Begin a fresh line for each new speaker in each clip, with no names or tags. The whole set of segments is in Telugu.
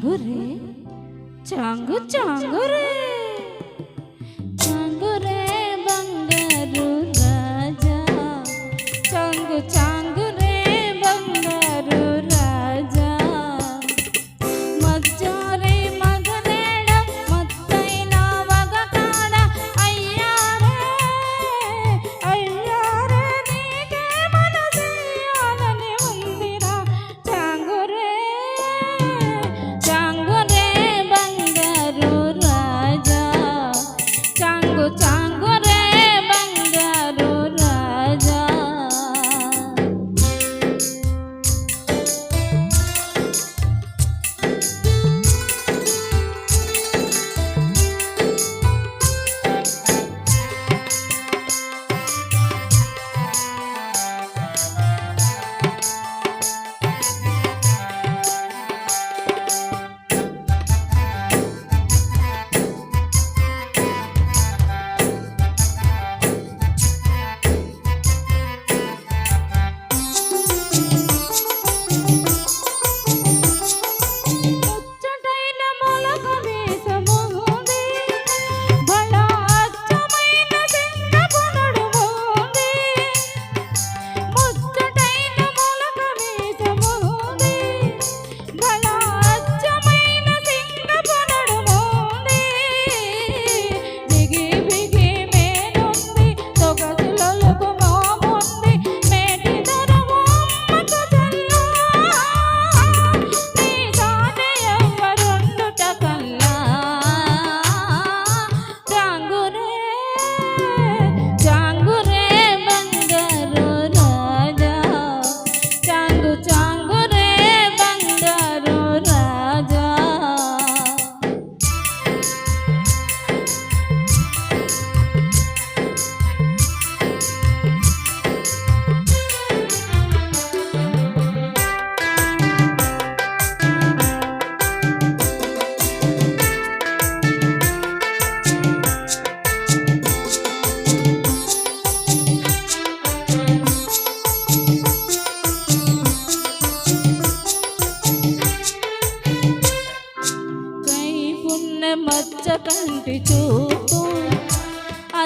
চাঙ্গু রে চাঙ্গু চাঙ্গু রে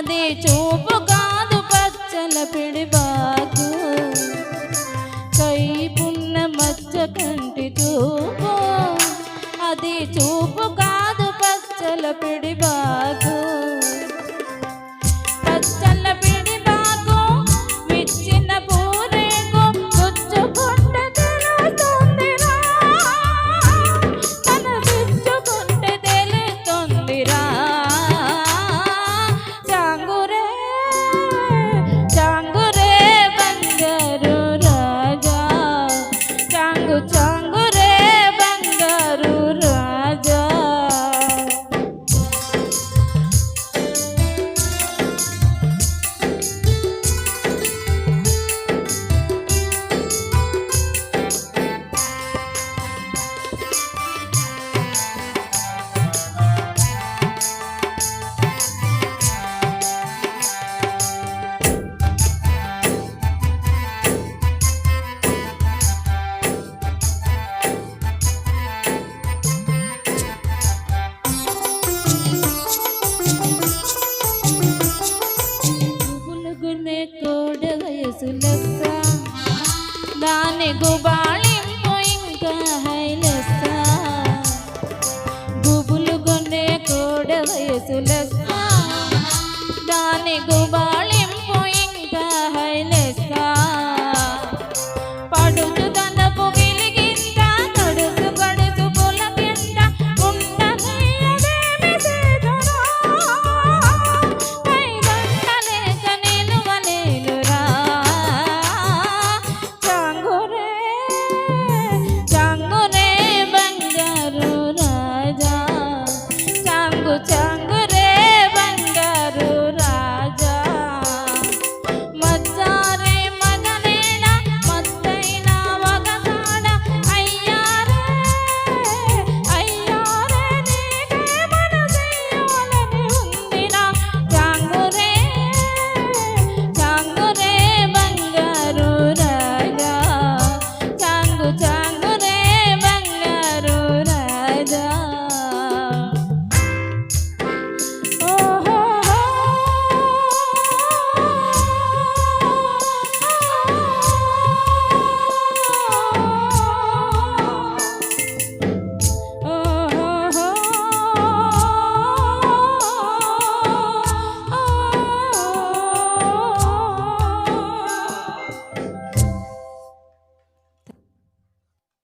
అది చూపు కాదు పచ్చల పిడిబాకు కైపున్న మచ్చ కంటి చూపు. అది చూపు కాదు పచ్చల పిడిబాకు దాని గుబాళింపు ఇంకా హైలస గుబులు కొనే కోడ వయసులస దాని